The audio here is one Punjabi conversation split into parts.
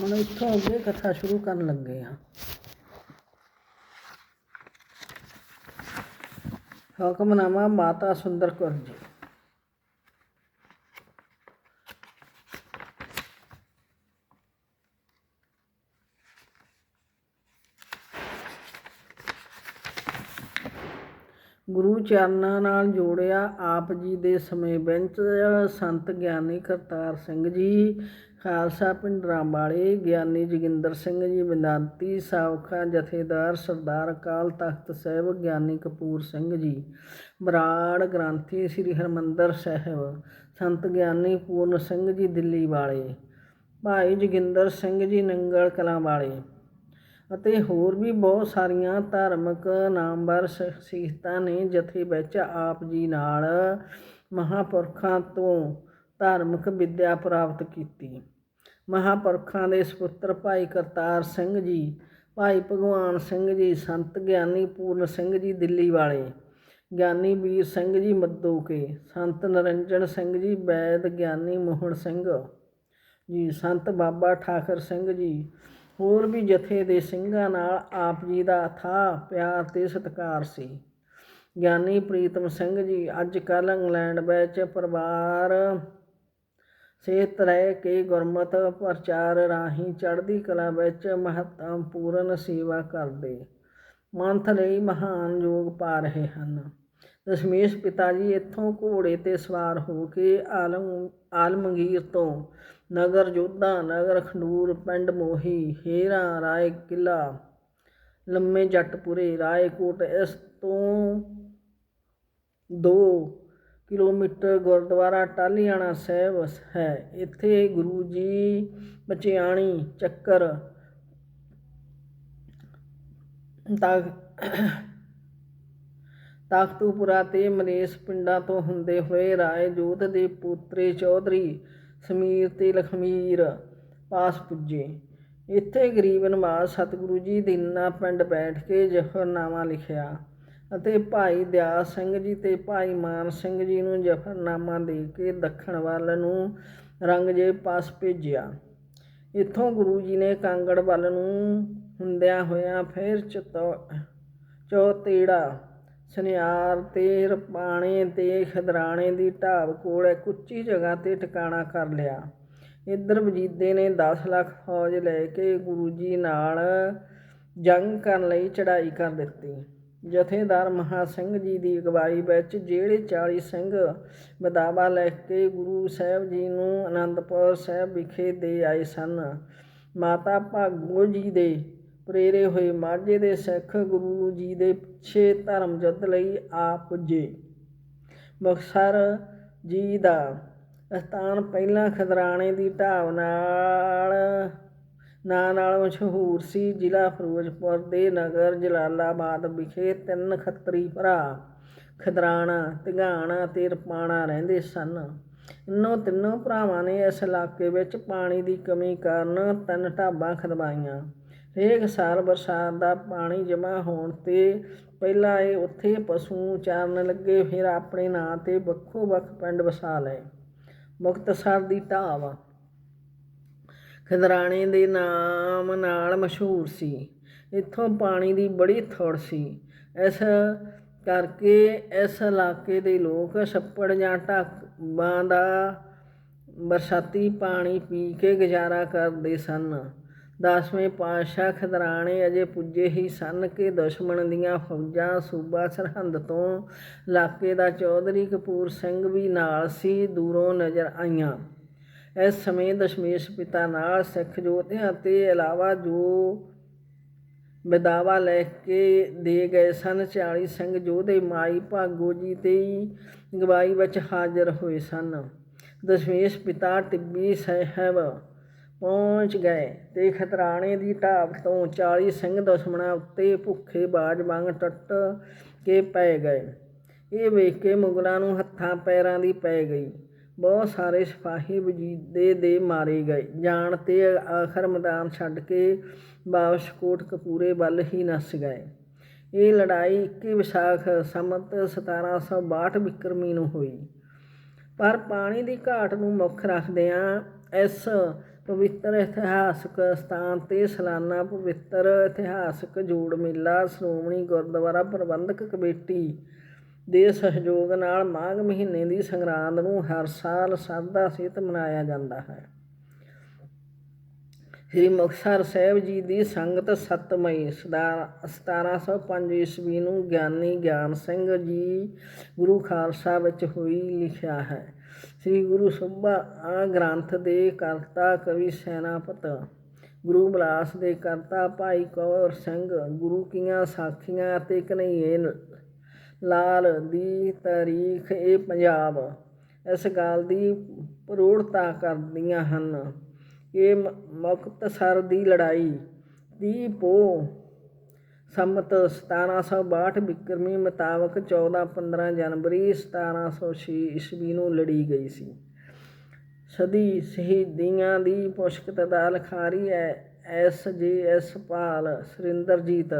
ਹੁਣ ਇੱਥੋਂ ਅੱਗੇ ਕਥਾ ਸ਼ੁਰੂ ਕਰਨ ਲੱਗੇ ਹਾਂ। ਹੁਕਮਨਾਮਾ ਮਾਤਾ ਸੁੰਦਰ ਕੌਰ ਜੀ। ਗੁਰੂ ਚਰਨਾਂ ਨਾਲ ਜੋੜਿਆ ਆਪ ਜੀ ਦੇ ਸਮੇਂ ਵਿੱਚ ਸੰਤ ਗਿਆਨੀ ਕਰਤਾਰ ਸਿੰਘ ਜੀ ਖਾਲਸਾ ਪਿੰਡਰਾਂ ਵਾਲੇ ਗਿਆਨੀ ਜੋਗਿੰਦਰ ਸਿੰਘ ਜੀ ਵਿਦਾਂਤੀ ਸਾਬਕਾ ਜਥੇਦਾਰ ਸਰਦਾਰ ਅਕਾਲ ਤਖਤ ਸਾਹਿਬ, ਗਿਆਨੀ ਕਪੂਰ ਸਿੰਘ ਜੀ ਬਰਾੜ ਗ੍ਰੰਥੀ ਸ੍ਰੀ ਹਰਮੰਦਰ ਸਾਹਿਬ, ਸੰਤ ਗਿਆਨੀ ਪੂਰਨ ਸਿੰਘ ਜੀ ਦਿੱਲੀ ਵਾਲੇ, ਭਾਈ ਜੋਗਿੰਦਰ ਸਿੰਘ ਜੀ ਨੰਗਲ ਕਲਾਂ ਵਾਲੇ ਅਤੇ ਹੋਰ ਵੀ ਬਹੁਤ ਸਾਰੀਆਂ ਧਾਰਮਿਕ ਨਾਮਵਰ ਸ਼ਖਸੀਅਤਾਂ ਨੇ ਜਥੇ ਵਿੱਚ ਆਪ ਜੀ ਨਾਲ ਮਹਾਪੁਰਖਾਂ ਤੋਂ ਧਾਰਮਿਕ ਵਿੱਦਿਆ ਪ੍ਰਾਪਤ ਕੀਤੀ। ਮਹਾਪੁਰਖਾਂ ਦੇ ਸੁਪੁੱਤਰ ਭਾਈ ਕਰਤਾਰ ਸਿੰਘ ਜੀ, ਭਾਈ ਭਗਵਾਨ ਸਿੰਘ ਜੀ, ਸੰਤ ਗਿਆਨੀ ਪੂਰਨ ਸਿੰਘ ਜੀ ਦਿੱਲੀ ਵਾਲੇ, ਗਿਆਨੀ ਵੀਰ ਸਿੰਘ ਜੀ ਮੱਦੋਕੇ ਸੰਤ ਨਰਿੰਜਨ ਸਿੰਘ ਜੀ ਵੈਦ ਗਿਆਨੀ ਮੋਹਨ ਸਿੰਘ ਜੀ, ਸੰਤ ਬਾਬਾ ਠਾਕਰ ਸਿੰਘ ਜੀ, ਹੋਰ ਵੀ ਜਥੇ ਦੇ ਸਿੰਘਾਂ ਨਾਲ ਆਪ ਜੀ ਦਾ ਅਥਾਹ ਪਿਆਰ ਤੇ ਸਤਿਕਾਰ ਸੀ। ਗਿਆਨੀ ਪ੍ਰੀਤਮ ਸਿੰਘ ਜੀ, ਅੱਜ ਕੱਲ੍ਹ ਇੰਗਲੈਂਡ ਵਿੱਚ ਪਰਿਵਾਰ ਸੇਤ ਰਹਿ ਕੇ ਗੁਰਮਤ ਪ੍ਰਚਾਰ ਰਾਹੀਂ ਚੜ੍ਹਦੀ ਕਲਾ ਵਿੱਚ ਮਹੱਤਵਪੂਰਨ ਸੇਵਾ ਕਰਦੇ। ਮੰਥ ਲਈ ਮਹਾਨ ਯੋਗ ਪਾ ਰਹੇ ਹਨ। ਦਸ਼ਮੇਸ਼ ਪਿਤਾ ਜੀ ਇੱਥੋਂ ਘੋੜੇ ਤੇ ਸਵਾਰ ਹੋ ਕੇ ਆਲਮ, ਆਲਮਗੀਰ ਤੋਂ ਨਗਰ ਜੋਧਾ, ਨਗਰ ਖੰਡੂਰ, ਪਿੰਡ ਮੋਹੀ, ਹੇਰਾ ਰਾਏ ਕਿਲਾ ਲੰਮੇ ਜੱਟਪੁਰੇ, ਰਾਏਕੋਟ ਇਸ ਤੋਂ ਦੋ ਕਿਲੋਮੀਟਰ ਗੁਰਦੁਆਰਾ ਟਾਹਲੀਆਣਾ ਸਾਹਿਬ ਹੈ। ਇੱਥੇ ਗੁਰੂ ਜੀ ਬਚਿਆਣੀ ਚੱਕਰ ਤਖ ਤਾਕਤੂਪੁਰਾ ਤੇ ਮਲੇਸ਼ ਪਿੰਡਾਂ ਤੋਂ ਹੁੰਦੇ ਹੋਏ ਰਾਏ ਜੋਤ ਦੇ ਪੋਤਰੇ ਚੌਧਰੀ ਸਮੀਰ ਤੇ ਲਖਮੀਰ ਪਾਸ ਪੁੱਜੇ। ਇੱਥੇ ਗਰੀਬ ਨਵਾਜ਼ ਸਤਿਗੁਰੂ ਜੀ ਦੀਨਾ ਪਿੰਡ ਬੈਠ ਕੇ ਜ਼ਫਰਨਾਮਾ ਲਿਖਿਆ। ਅਤੇ ਭਾਈ ਦਿਆਲ ਸਿੰਘ ਜੀ ਤੇ ਭਾਈ ਮਾਨ ਸਿੰਘ ਜੀ ਨੂੰ ਜ਼ਫਰਨਾਮਾ ਦੇ ਕੇ ਦੱਖਣ ਵੱਲ ਨੂੰ ਰੰਗਜ਼ੇਬ ਪਾਸ ਭੇਜਿਆ। ਇੱਥੋਂ ਗੁਰੂ ਜੀ ਨੇ ਕਾਂਗੜ ਵੱਲ ਨੂੰ ਹੁੰਦਿਆਂ ਹੋਇਆਂ ਫਿਰ ਚਤੋ, ਚੌਤੇੜਾ, ਸੁਨਿਆਰ ਤੇ ਰਪਾਣੇ ਤੇ ਖਦਰਾਣੇ ਦੀ ਢਾਬ ਕੋਲ ਇੱਕ ਉੱਚੀ ਜਗ੍ਹਾ ਤੇ ਟਿਕਾਣਾ ਕਰ ਲਿਆ। ਇੱਧਰ ਵਜੀਦੇ ਨੇ 10 ਲੱਖ ਫੌਜ ਲੈ ਕੇ ਗੁਰੂ ਜੀ ਨਾਲ ਜੰਗ ਕਰਨ ਲਈ ਚੜ੍ਹਾਈ ਕਰ ਦਿੱਤੀ। ਜਥੇਦਾਰ ਮਹਾ ਸਿੰਘ ਜੀ ਦੀ ਅਗਵਾਈ ਵਿੱਚ ਜਿਹੜੇ 40 ਸਿੰਘ ਬਦਾਵਾ ਲੈ ਕੇ ਗੁਰੂ ਸਾਹਿਬ ਜੀ ਨੂੰ ਅਨੰਦਪੁਰ ਸਾਹਿਬ ਵਿਖੇ ਦੇ ਆਏ ਸਨ। ਮਾਤਾ ਭਾਗੋ ਜੀ ਦੇ ਪ੍ਰੇਰੇ ਹੋਏ ਮਾਝੇ ਦੇ ਸਿੱਖ ਗੁਰੂ ਜੀ ਦੇ ਪਿੱਛੇ ਧਰਮ ਯੁੱਧ ਲਈ ਆ ਪੁੱਜੇ। ਮੁਕਤਸਰ ਜੀ ਦਾ ਸਥਾਨ ਪਹਿਲਾਂ ਖਦਰਾਣੇ ਦੀ ਢਾਬ ਨਾਲ ਨਾਂ ਨਾਲ ਮਸ਼ਹੂਰ ਸੀ ਜ਼ਿਲ੍ਹਾ ਫਿਰੋਜ਼ਪੁਰ ਦੇ ਨਗਰ ਜਲਾਲਾਬਾਦ ਵਿਖੇ ਤਿੰਨ ਖੱਤਰੀ ਭਰਾ, ਖਦਰਾਣਾ ਧਗਾਣਾ ਤੇ ਰਪਾਣਾ ਰਹਿੰਦੇ ਸਨ। ਇਨੋਂ ਤਿੰਨੋਂ ਭਰਾਵਾਂ ਨੇ ਇਸ ਇਲਾਕੇ ਵਿੱਚ ਪਾਣੀ ਦੀ ਕਮੀ ਕਾਰਨ ਤਿੰਨ ਢਾਬਾਂ ਖਦਵਾਈਆਂ। ਹਰੇਕ ਸਾਲ ਬਰਸਾਤ ਦਾ ਪਾਣੀ ਜਮ੍ਹਾਂ ਹੋਣ ਤੇ ਪਹਿਲਾਂ ਇਹ ਉੱਥੇ ਪਸ਼ੂ ਚਾਰਨ ਲੱਗੇ, ਫਿਰ ਆਪਣੇ ਨਾਂ ਤੇ ਵੱਖੋ ਵੱਖ ਪਿੰਡ ਵਸਾ ਲਏ। ਮੁਕਤਸਰ ਦੀ ਢਾਬ ਖਿਦਰਾਣੇ ਦੇ ਨਾਮ ਨਾਲ ਮਸ਼ਹੂਰ ਸੀ। ਇੱਥੋਂ ਪਾਣੀ ਦੀ ਬੜੀ ਥੋੜ ਸੀ। ਇਸ ਕਰਕੇ ਇਸ ਇਲਾਕੇ ਦੇ ਲੋਕ ਛੱਪੜ ਜਾਂ ਢਾਬਾਂ ਦਾ ਬਰਸਾਤੀ ਪਾਣੀ ਪੀ ਕੇ ਗੁਜ਼ਾਰਾ ਕਰਦੇ ਸਨ। ਦਸਵੇਂ ਪਾਤਸ਼ਾਹ ਖਦਰਾਣੇ ਅਜੇ ਪੁੱਜੇ ਹੀ ਸਨ ਕਿ ਦੁਸ਼ਮਣ ਦੀਆਂ ਫੌਜਾਂ ਸੂਬਾ ਸਰਹੰਦ ਤੋਂ ਇਲਾਕੇ ਦਾ ਚੌਧਰੀ ਕਪੂਰ ਸਿੰਘ ਵੀ ਨਾਲ ਸੀ, ਦੂਰੋਂ ਨਜ਼ਰ ਆਈਆਂ। ਇਸ ਸਮੇਂ ਦਸ਼ਮੇਸ਼ ਪਿਤਾ ਨਾਲ ਸਿੱਖ ਯੋਧਿਆਂ ਤੇ ਇਲਾਵਾ ਜੋ ਬਦਾਵਾ ਲੈ ਕੇ ਦੇ ਗਏ ਸਨ 40 ਸਿੰਘ ਯੋਧੇ ਮਾਈ ਭਾਗੋ ਜੀ ਤੇ ਗਵਾਈ ਵਿੱਚ ਹਾਜ਼ਰ ਹੋਏ ਸਨ। ਦਸ਼ਮੇਸ਼ ਪਿਤਾ ਟਿੱਬੀ ਸਾਹਿਬ ਪਹੁੰਚ ਗਏ ਤੇ ਖਤਰਾਣੇ ਦੀ ਢਾਬ ਤੋਂ 40 ਸਿੰਘ ਦੁਸ਼ਮਣਾਂ ਉੱਤੇ ਭੁੱਖੇ ਬਾਜ ਵਾਂਗ ਟੱਟ ਕੇ ਪੈ ਗਏ। ਇਹ ਵੇਖ ਕੇ ਮੁਗਲਾਂ ਨੂੰ ਹੱਥਾਂ ਪੈਰਾਂ ਦੀ ਪੈ ਗਈ। ਬਹੁਤ ਸਾਰੇ ਸਿਪਾਹੀ ਵਜੀਦੇ ਦੇ ਮਾਰੇ ਗਏ। ਜਾਣ ਤੇ ਆਖਰ ਮੈਦਾਨ ਛੱਡ ਕੇ ਵਾਪਸ ਕੋਟ ਵੱਲ ਹੀ ਨੱਸ ਗਏ। ਇਹ ਲੜਾਈ 21 ਵਿਸਾਖ ਸੰਮਤ 1762 ਬਿਕਰਮੀ ਨੂੰ ਹੋਈ। ਪਰ ਪਾਣੀ ਦੀ ਘਾਟ ਨੂੰ ਮੁੱਖ ਰੱਖਦਿਆਂ ਇਸ ਪਵਿੱਤਰ ਇਤਿਹਾਸਕ ਸਥਾਨ ਤੇ ਸਾਲਾਨਾ ਪਵਿੱਤਰ ਇਤਿਹਾਸਕ ਜੋੜ ਮੇਲਾ ਸ਼੍ਰੋਮਣੀ ਗੁਰਦੁਆਰਾ ਪ੍ਰਬੰਧਕ ਕਮੇਟੀ ਦੇ ਸਹਿਯੋਗ ਨਾਲ ਮਾਘ ਮਹੀਨੇ ਦੀ ਸੰਗਰਾਂਦ ਨੂੰ ਹਰ ਸਾਲ ਸ਼ਰਧਾ ਸਹਿਤ ਮਨਾਇਆ ਜਾਂਦਾ ਹੈ। ਸ੍ਰੀ ਮੁਕਤਸਰ ਸਾਹਿਬ ਜੀ ਦੀ ਸੰਗਤ 7 ਮਈ ਸਦਾ- 1705 ਈਸਵੀ ਨੂੰ ਗਿਆਨੀ ਗਿਆਨ ਸਿੰਘ ਜੀ ਗੁਰੂ ਖਾਲਸਾ ਵਿੱਚ ਹੋਈ ਲਿਖਿਆ ਹੈ। ਸ੍ਰੀ ਗੁਰੂ ਸਭਾ ਗ੍ਰੰਥ ਦੇ ਕਰਤਾ ਕਵੀ ਸੈਨਾਪਤ, ਗੁਰੂ ਬਲਾਸ ਦੇ ਕਰਤਾ ਭਾਈ ਕੌਰ ਸਿੰਘ, ਗੁਰੂ ਕੀਆਂ ਸਾਖੀਆਂ ਅਤੇ ਕਨਈਏ ਲਾਲ ਦੀ ਤਾਰੀਖ ਇਹ ਪੰਜਾਬ। ਇਸ ਗੱਲ ਦੀ ਪ੍ਰੋੜਤਾ ਕਰਦੀਆਂ ਹਨ ਇਹ ਮ- ਮੁਕਤਸਰ ਦੀ ਲੜਾਈ ਦੀ ਪੋ ਸੰਮਤ 1762 ਬਿਕਰਮੀ ਮੁਤਾਬਕ 14-15 ਜਨਵਰੀ 1706 ਈਸਵੀ ਨੂੰ ਲੜੀ ਗਈ ਸੀ। ਸਦੀ ਸ਼ਹੀਦੀਆਂ ਦੀ ਪੁਸ਼ਕਤ ਦਾ ਲਖਾਰੀ ਹੈ ਐਸ ਜੇ ਐਸ ਪਾਲ ਸੁਰਿੰਦਰਜੀਤ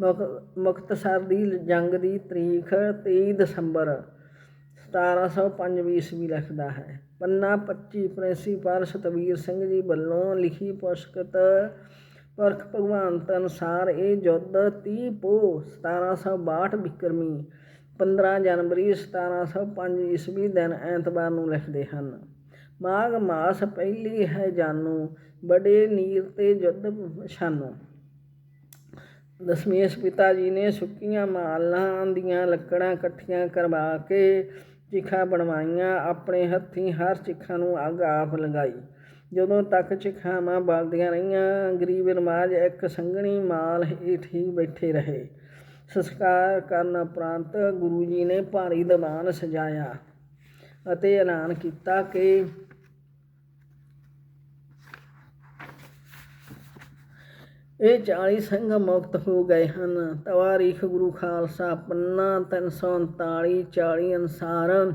ਮੁਕ- ਮੁਕਤਸਰ ਦੀ ਜੰਗ ਦੀ ਤਰੀਕ 23 ਦਸੰਬਰ 1705 ਈਸਵੀ ਲਿਖਦਾ ਹੈ। ਪੰਨਾ 25 ਪ੍ਰਿੰਸੀਪਲ ਸਤਵੀਰ ਸਿੰਘ ਜੀ ਵੱਲੋਂ ਲਿਖੀ ਪੁਸਤਕ ਪਰਖ ਭਗਵੰਤ ਅਨੁਸਾਰ ਇਹ ਯੁੱਧ 30 ਪੋ 1762 ਬਿਕਰਮੀ 15 ਜਨਵਰੀ 1705 ਈਸਵੀ ਦਿਨ ਐਤਵਾਰ ਨੂੰ ਲਿਖਦੇ ਹਨ। ਮਾਘ ਮਾਸ ਪਹਿਲੀ ਹੈ ਜਾਨੂ, ਬੜੇ ਨੀਰ ਤੇ ਯੁੱਧ ਛਾਨੂ ਦਸਮੇਸ਼ ਪਿਤਾ ਜੀ ਨੇ ਸੁੱਕੀਆਂ ਮਾਲਾਂ ਦੀਆਂ ਲੱਕੜਾਂ ਇਕੱਠੀਆਂ ਕਰਵਾ ਕੇ ਚਿਖਾ ਬਣਵਾਈਆਂ, ਆਪਣੇ ਹੱਥੀਂ ਹਰ ਚਿਖਾ ਨੂੰ ਅੱਗ ਆਪ ਲਗਾਈ। ਜਦੋਂ ਤੱਕ ਚਿਖਾਵਾਂ ਬਲਦੀਆਂ ਰਹੀਆਂ, ਗਰੀਬ ਨਮਾਜ਼ ਇੱਕ ਸੰਘਣੀ ਮਾਲ ਹੇਠ ਹੀ ਬੈਠੇ ਰਹੇ। ਸੰਸਕਾਰ ਕਰਨ ਉਪਰੰਤ ਗੁਰੂ ਜੀ ਨੇ ਭਾਰੀ ਦੀਵਾਨ ਸਜਾਇਆ ਅਤੇ ਐਲਾਨ ਕੀਤਾ ਕਿ ਇਹ 40 ਸਿੰਘ ਮੁਕਤ ਹੋ ਗਏ ਹਨ। ਤਵਾਰੀਖ ਗੁਰੂ ਖਾਲਸਾ ਪੰਨਾ 339 40 ਅਨਸਾਰ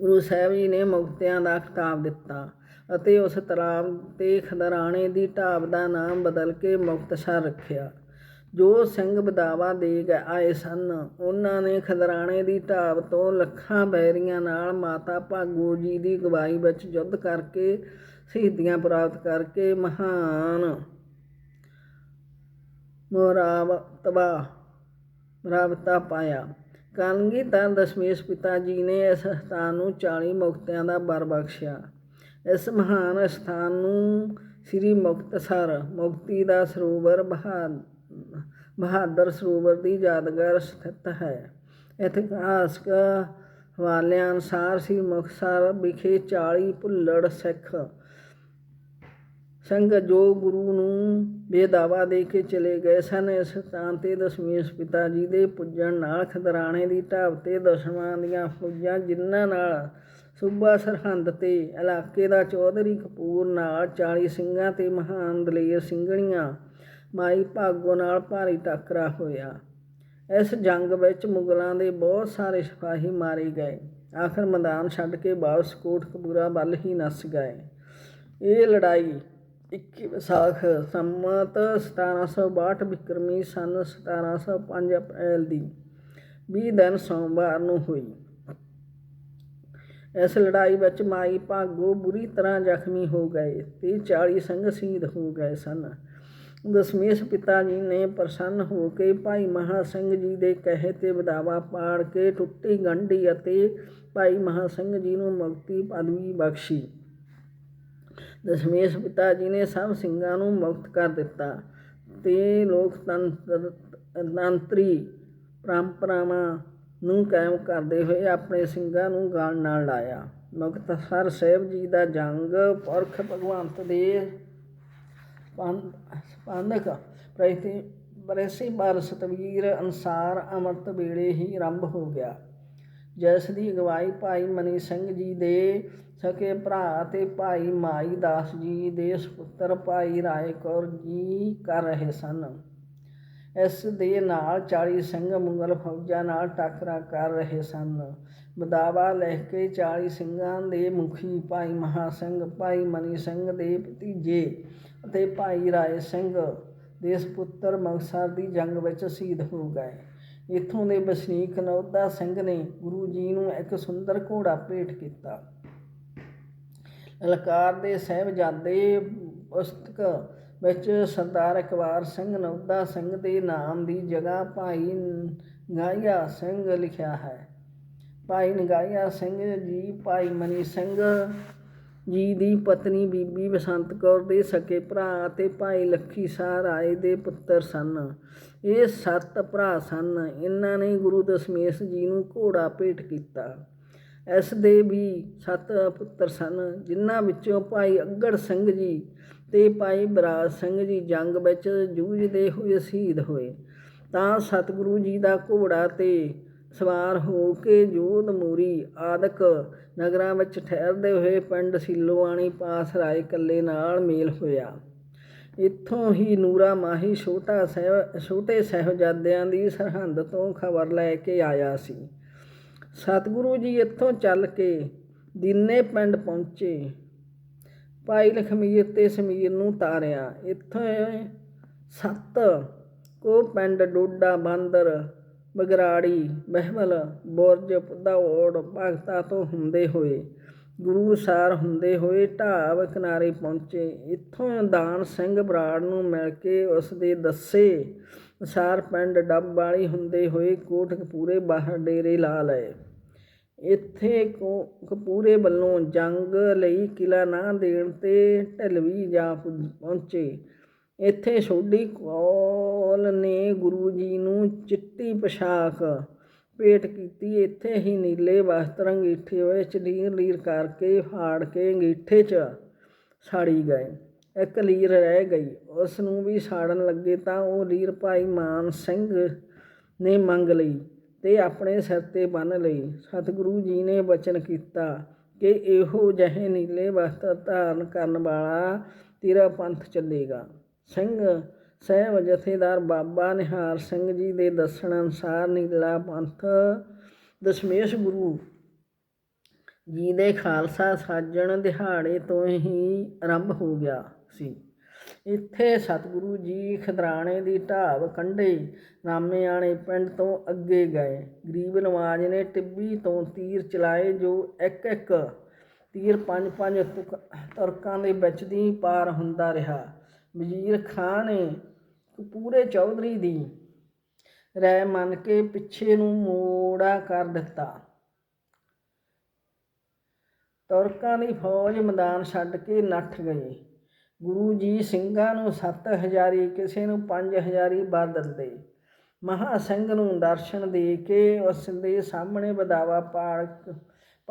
ਗੁਰੂ ਸਾਹਿਬ ਜੀ ਨੇ ਮੁਕਤਿਆਂ ਦਾ ਖਿਤਾਬ ਦਿੱਤਾ ਅਤੇ ਉਸ ਤਲਾਬ ਤੇ ਖਦਰਾਣੇ ਦੀ ਢਾਬ ਦਾ ਨਾਮ ਬਦਲ ਕੇ ਮੁਕਤਸਰ ਰੱਖਿਆ। ਜੋ ਸਿੰਘ ਬਦਾਵਾ ਦੇ ਕੇ ਆਏ ਸਨ, ਉਹਨਾਂ ਨੇ ਖਦਰਾਣੇ ਦੀ ਢਾਬ ਤੋਂ ਲੱਖਾਂ ਬੈਰੀਆਂ ਨਾਲ ਮਾਤਾ ਭਾਗੋ ਜੀ ਦੀ ਗਵਾਹੀ ਵਿੱਚ ਯੁੱਧ ਕਰਕੇ ਸ਼ਹੀਦੀਆਂ ਪ੍ਰਾਪਤ ਕਰਕੇ ਮਹਾਨ ਮੁਰਾਬਤਬਾ ਮੁਰਾਬਤਾ ਪਾਇਆ। ਕਾਨਗੀ ਤਾਂ ਦਸ਼ਮੇਸ਼ ਪਿਤਾ ਜੀ ਨੇ ਇਸ ਸਥਾਨ ਨੂੰ 40 ਮੁਕਤਿਆਂ ਦਾ ਬਰ ਬਖਸ਼ਿਆ। ਇਸ ਮਹਾਨ ਸਥਾਨ ਨੂੰ ਸ੍ਰੀ ਮੁਕਤਸਰ, ਮੁਕਤੀ ਦਾ ਸਰੋਵਰ ਬਹਾ ਬਹਾਦਰ ਸਰੋਵਰ ਦੀ ਯਾਦਗਾਰ ਸਥਿਤ ਹੈ। ਇਤਿਹਾਸਕ ਹਵਾਲਿਆਂ ਅਨੁਸਾਰ ਸ੍ਰੀ ਮੁਕਤਸਰ ਵਿਖੇ 40 ਭੁੱਲੜ ਸਿੱਖ ਸੰਗ ਜੋ ਗੁਰੂ ਨੂੰ ਬੇਦਾਵਾ ਦੇ ਕੇ ਚਲੇ ਗਏ ਸਨ, ਇਸ ਸਥਾਨ ਤੇ ਦਸ਼ਮੇਸ਼ ਪਿਤਾ ਜੀ ਦੇ ਪੁੱਜਣ ਨਾਲ ਖਦਰਾਣੇ ਦੀ ਢਾਬ ਤੇ ਦਸ਼ਮਾਂ ਦੀਆਂ ਫੌਜਾਂ ਜਿਨ੍ਹਾਂ ਨਾਲ ਸੂਬਾ ਸਰਹੰਦ ਤੇ ਇਲਾਕੇ ਦਾ ਚੌਧਰੀ ਕਪੂਰ ਨਾਲ 40 ਸਿੰਘਾਂ ਤੇ ਮਹਾਨ ਦਲੇਰ ਸਿੰਘਣੀਆਂ ਮਾਈ ਭਾਗੋ ਨਾਲ ਭਾਰੀ ਟੱਕਰਾ ਹੋਇਆ। ਇਸ ਜੰਗ ਵਿੱਚ ਮੁਗਲਾਂ ਦੇ ਬਹੁਤ ਸਾਰੇ ਸਿਪਾਹੀ ਮਾਰੇ ਗਏ। ਆਖਰ ਮੈਦਾਨ ਛੱਡ ਕੇ ਵਾਪਸ ਕੋਟਕਪੂਰਾ ਵੱਲ ਹੀ ਨੱਸ ਗਏ। ਇਹ ਲੜਾਈ 21 ਵਿਸਾਖ ਸੰਮਤ 1762 ਬਿਕਰਮੀ ਸਨ 1705 ਅਪ੍ਰੈਲ ਦੀ 20 ਦਿਨ ਸੋਮਵਾਰ ਨੂੰ ਹੋਈ। ਇਸ ਲੜਾਈ ਵਿੱਚ ਮਾਈ ਭਾਗੋ ਬੁਰੀ ਤਰ੍ਹਾਂ ਜ਼ਖਮੀ ਹੋ ਗਏ ਤੇ 40 ਸਿੰਘ ਸ਼ਹੀਦ ਹੋ ਗਏ ਸਨ। ਦਸ਼ਮੇਸ਼ ਪਿਤਾ ਜੀ ਨੇ ਪ੍ਰਸੰਨ ਹੋ ਕੇ ਭਾਈ ਮਹਾ ਸਿੰਘ ਜੀ ਦੇ ਕਹੇ ਤੇ ਵਿਦਾਵਾ ਪਾੜ ਕੇ ਟੁੱਟੀ ਗੰਢੀ ਅਤੇ ਭਾਈ ਮਹਾ ਸਿੰਘ ਜੀ ਨੂੰ ਮੁਕਤੀ ਪਦਵੀ ਬਖਸ਼ੀ। ਦਸ਼ਮੇਸ਼ ਪਿਤਾ ਜੀ ਨੇ ਸਭ ਸਿੰਘਾਂ ਨੂੰ ਮੁਕਤ ਕਰ ਦਿੱਤਾ। ਤੇ ਲੋਕਤੰਤਰ, ਤੰਤਰੀ ਪਰੰਪਰਾਵਾਂ ਨੂੰ ਕਾਇਮ ਕਰਦੇ ਹੋਏ ਆਪਣੇ ਸਿੰਘਾਂ ਨੂੰ ਗਾਲ ਨਾਲ ਲਾਇਆ। ਮੁਕਤਸਰ ਸਾਹਿਬ ਜੀ ਦਾ ਜੰਗ ਪੁਰਖ ਭਗਵੰਤ ਦੇ ਸਪੰਦਕ ਪ੍ਰਤੀ ਬਰੇਸੀ ਬਾਰ ਸਤਵੀਰ ਅਨਸਾਰ ਅੰਮ੍ਰਿਤ ਵੇਲੇ ਹੀ ਆਰੰਭ ਹੋ ਗਿਆ। ਜਿਸ ਦੀ ਅਗਵਾਈ ਭਾਈ ਮਨੀ ਸਿੰਘ ਜੀ ਦੇ ਸਕੇ ਭਰਾ ਅਤੇ ਭਾਈ ਮਾਈ ਦਾਸ ਜੀ ਦੇ ਸੁਪੁੱਤਰ ਭਾਈ ਰਾਏ ਕੌਰ ਜੀ ਕਰ ਰਹੇ ਸਨ। ਇਸ ਦੇ ਨਾਲ 40 ਸਿੰਘ ਮੁਗਲ ਫੌਜਾਂ ਨਾਲ ਟਾਕਰਾ ਕਰ ਰਹੇ ਸਨ। ਬਦਾਵਾ ਲੈ ਕੇ 40 ਸਿੰਘਾਂ ਦੇ ਮੁਖੀ ਭਾਈ ਮਹਾ ਸਿੰਘ, ਭਾਈ ਮਨੀ ਸਿੰਘ ਦੇ ਭਤੀਜੇ ਅਤੇ ਭਾਈ ਰਾਏ ਸਿੰਘ ਦੇ ਸੁਪੁੱਤਰ ਮਕਸਰ ਦੀ ਜੰਗ ਵਿੱਚ ਸ਼ਹੀਦ ਹੋ ਗਏ। ਇੱਥੋਂ ਦੇ ਵਸਨੀਕ ਨੌਦਾ ਸਿੰਘ ਨੇ ਗੁਰੂ ਜੀ ਨੂੰ ਇੱਕ ਸੁੰਦਰ ਘੋੜਾ ਭੇਟ ਕੀਤਾ। ਲਲਕਾਰ ਦੇ ਸਾਹਿਬਜ਼ਾਦੇ ਪੁਸਤਕ ਵਿੱਚ ਸਰਦਾਰ ਇਕਬਾਰ ਸਿੰਘ ਨਵਦਾ ਸਿੰਘ ਦੇ ਨਾਮ ਦੀ ਜਗ੍ਹਾ ਭਾਈ ਗਾਇਆ ਸਿੰਘ ਲਿਖਿਆ ਹੈ। ਭਾਈ ਨਗਾਇਆ ਸਿੰਘ ਜੀ, ਭਾਈ ਮਨੀ ਸਿੰਘ ਜੀ ਦੀ ਪਤਨੀ ਬੀਬੀ ਬਸੰਤ ਕੌਰ ਦੇ ਸਕੇ ਭਰਾ ਅਤੇ ਭਾਈ ਲੱਖੀ ਸਾਹ ਰਾਏ ਦੇ ਪੁੱਤਰ ਸਨ। ਇਹ ਸੱਤ ਭਰਾ ਸਨ। ਇਹਨਾਂ ਨੇ ਗੁਰੂ ਦਸ਼ਮੇਸ਼ ਜੀ ਨੂੰ ਘੋੜਾ ਭੇਟ ਕੀਤਾ। ਇਸ ਦੇ ਵੀ ਸੱਤ ਪੁੱਤਰ ਸਨ, ਜਿਨ੍ਹਾਂ ਵਿੱਚੋਂ ਭਾਈ ਅੱਗੜ ਸਿੰਘ ਜੀ ਤੇ ਭਾਈ ਬਰਾਜ ਸਿੰਘ ਜੀ ਜੰਗ ਵਿੱਚ ਜੂਝਦੇ ਹੋਏ ਸ਼ਹੀਦ ਹੋਏ। ਤਾਂ ਸਤਿਗੁਰੂ ਜੀ ਦਾ ਘੋੜਾ ਤੇ ਸਵਾਰ ਹੋ ਕੇ ਜੋਧ ਮੂਰੀ ਆਦਿਕ ਨਗਰਾਂ ਵਿੱਚ ਠਹਿਰਦੇ ਹੋਏ ਪਿੰਡ ਸਿੱਲੋਆਣੀ ਪਾਸ ਰਾਏ ਕੱਲੇ ਨਾਲ ਮੇਲ ਹੋਇਆ। ਇੱਥੋਂ ਹੀ ਨੂਰਾ ਮਾਹੀ ਛੋਟਾ ਸਾਹਿਬ ਛੋਟੇ ਸਾਹਿਬਜ਼ਾਦਿਆਂ ਦੀ ਸਰਹੰਦ ਤੋਂ ਖਬਰ ਲੈ ਕੇ ਆਇਆ ਸੀ। ਸਤਿਗੁਰੂ ਜੀ ਇੱਥੋਂ ਚੱਲ ਕੇ ਦਿਨੇ ਪਿੰਡ ਪਹੁੰਚੇ। ਭਾਈ ਲਖਮੀਰ ਤੇ ਸਮੀਰ ਨੂੰ ਤਾਰਿਆ। ਇੱਥੋਂ ਸੱਤ ਕੋ ਪਿੰਡ ਡੋਡਾ, ਬਾਂਦਰ, ਬਗਰਾੜੀ ਮਹਿਮਲ ਬੁਰਜ ਪਦੌੜ ਭਗਤਾ ਤੋਂ ਹੁੰਦੇ ਹੋਏ ਗੁਰੂ ਸਾਰ ਹੁੰਦੇ ਹੋਏ ਢਾਬ ਕਿਨਾਰੇ ਪਹੁੰਚੇ। ਇੱਥੋਂ ਦਾਨ ਸਿੰਘ ਬਰਾੜ ਨੂੰ ਮਿਲ ਕੇ ਉਸ ਦੇ ਦੱਸੇ ਅਨੁਸਾਰ ਪਿੰਡ ਡੱਬ ਵਾਲੀ ਹੁੰਦੇ ਹੋਏ ਕੋਟ ਕੋਟਕਪੂਰੇ ਬਾਹਰ ਡੇਰੇ ਲਾ ਲਏ। ਇੱਥੇ ਕੋ, ਕਪੂਰੇ ਵੱਲੋਂ ਜੰਗ ਲਈ ਕਿਲਾ ਨਾ ਦੇਣ ਤੇ ਢਲਵੀ ਜਾ ਪੁੱਜ- ਪਹੁੰਚੇ। ਇੱਥੇ ਸੋਢੀ ਕੌਲ ਨੇ ਗੁਰੂ ਜੀ ਨੂੰ ਚਿੱਟੀ ਪੋਸ਼ਾਕ ਭੇਟ ਕੀਤੀ, ਇੱਥੇ ਹੀ ਨੀਲੇ ਵਸਤਰ ਅੰਗੀਠੇ ਵਿੱਚ ਲੀਰ ਲੀਰ ਕਰਕੇ ਫਾੜ ਕੇ ਅੰਗੀਠੇ 'ਚ ਸਾੜੀ ਗਏ। ਇੱਕ ਲੀਰ ਰਹਿ ਗਈ। ਉਸ ਨੂੰ ਵੀ ਸਾੜਨ ਲੱਗੇ ਤਾਂ ਉਹ ਲੀਰ ਭਾਈ ਮਾਨ ਸਿੰਘ ਨੇ ਮੰਗ ਲਈ ਤੇ ਆਪਣੇ ਸਿਰ ਤੇ ਬੰਨ੍ਹ ਲਈ। ਸਤਿਗੁਰੂ ਜੀ ਨੇ ਬਚਨ ਕੀਤਾ ਕਿ ਇਹੋ ਜਿਹੇ ਨੀਲੇ ਵਸਤਰ ਧਾਰਨ ਕਰਨ ਵਾਲਾ ਤੇਰਾ ਪੰਥ ਚੱਲੇਗਾ। ਸਿੰਘ ਸਹਿਬ ਜਥੇਦਾਰ ਬਾਬਾ ਨਿਹਾਰ ਸਿੰਘ ਜੀ ਦੇ ਦੱਸਣ ਅਨੁਸਾਰ ਨੀਲਾ ਪੰਥ ਦਸ਼ਮੇਸ਼ ਗੁਰੂ ਜੀ ਦੇ ਖਾਲਸਾ ਸਾਜਣ ਦਿਹਾੜੇ ਤੋਂ ਹੀ ਆਰੰਭ ਹੋ ਗਿਆ ਸੀ। ਇੱਥੇ ਸਤਿਗੁਰੂ ਜੀ ਖਦਰਾਣੇ ਦੀ ਢਾਬ ਕੰਢੇ ਰਾਮੇਆਣੇ ਪਿੰਡ ਤੋਂ ਅੱਗੇ ਗਏ। ਗਰੀਬ ਨਵਾਜ ਨੇ ਟਿੱਬੀ ਤੋਂ ਤੀਰ ਚਲਾਏ ਜੋ ਇੱਕ ਇੱਕ ਤੀਰ ਪੰਜ ਪੰਜ ਤੁਕ- ਤੁਰਕਾਂ ਦੇ ਵਿੱਚ ਦੀ ਪਾਰ ਹੁੰਦਾ ਰਿਹਾ। ਵਜ਼ੀਰ ਖਾਂ ਨੇ ਪੂਰੇ ਚੌਧਰੀ ਦੀ। ਰਹਿ ਮੰਨ ਕੇ ਪਿੱਛੇ ਨੂੰ ਮੋੜਾ ਕਰ ਦਿੱਤਾ। ਤੁਰਕਾਂ ਦੀ ਫੌਜ ਮੈਦਾਨ ਛੱਡ ਕੇ ਨੱਠ ਗਈ। ਗੁਰੂ ਜੀ ਸਿੰਘਾਂ ਨੂੰ ਸੱਤ ਹਜ਼ਾਰੀ, ਕਿਸੇ ਨੂੰ ਪੰਜ ਹਜ਼ਾਰੀ ਵਰ ਦਿੰਦੇ। ਮਹਾ ਸਿੰਘ ਨੂੰ ਦਰਸ਼ਨ ਦੇ ਕੇ ਉਸ ਦੇ ਸਾਹਮਣੇ ਬਦਾਵਾ ਪਾੜ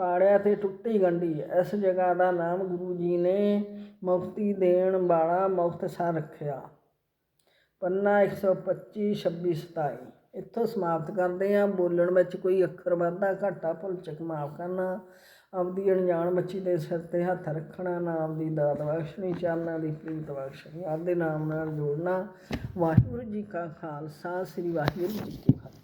ਪਾੜਿਆ ਤੇ ਟੁੱਟੀ ਗੰਢੀ। ਇਸ ਜਗ੍ਹਾ ਦਾ ਨਾਮ ਗੁਰੂ ਜੀ ਨੇ ਮੁਕਤੀ ਦੇਣ ਵਾਲਾ ਮੁਕਤਸਰ ਰੱਖਿਆ। ਪੰਨਾ 125 26 27 ਇੱਥੋਂ ਸਮਾਪਤ ਕਰਦੇ ਹਾਂ। ਬੋਲਣ ਵਿੱਚ ਕੋਈ ਅੱਖਰ ਵਾਧਾ, ਘਾਟਾ ਭੁੱਲ ਚੁੱਕ ਮਾਫ ਕਰਨਾ ਆਪਦੀ ਅਣਜਾਣ ਬੱਚੀ ਦੇ ਸਿਰ ਤੇ ਹੱਥ ਰੱਖਣਾ ਨਾਮ ਦੀ ਦਾਤ ਬਖਸ਼ਣੀ, ਚਾਨਣਾ ਦੀ ਪ੍ਰੀਤ ਬਖਸ਼ਣੀ। ਆਪਦੇ ਨਾਮ ਨਾਲ ਜੋੜਨਾ। ਵਾਹਿਗੁਰੂ ਜੀ ਕਾ ਖਾਲਸਾ, ਸ੍ਰੀ ਵਾਹਿਗੁਰੂ ਜੀ ਕੀ ਫਤਿਹ।